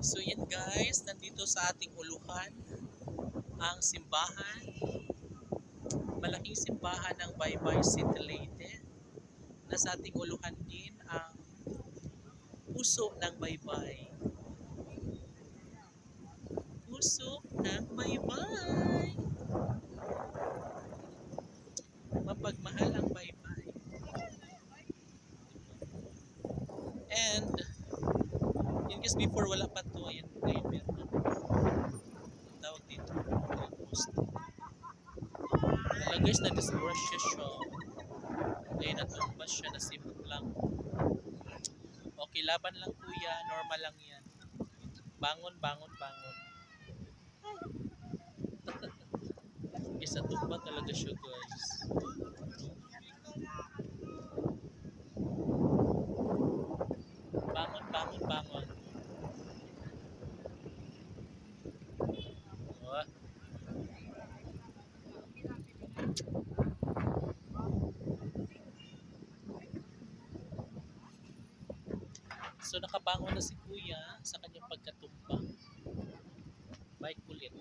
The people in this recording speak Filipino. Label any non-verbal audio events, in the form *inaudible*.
So yan guys, nandito sa ating uluhan ang simbahan. Malaking simbahan ng Baybay City Leyte. Nasa ating uluhan din ang puso ng Baybay. Puso ng Baybay. Mapagmahal ang Baybay. And case before wala pa to, ayan ngayon meron na. Tawag dito, post. Wala guys, na-disbrush siya siya. Ngayon natumba siya, nasipot lang. Okay, laban lang kuya, normal lang yan. Bangon, bangon, bangon. *laughs* Isa tumba talaga siya guys. Bangon, bangon, bangon. So nakabangon na si Kuya sa kanyang pagkatumba. Bike ulit.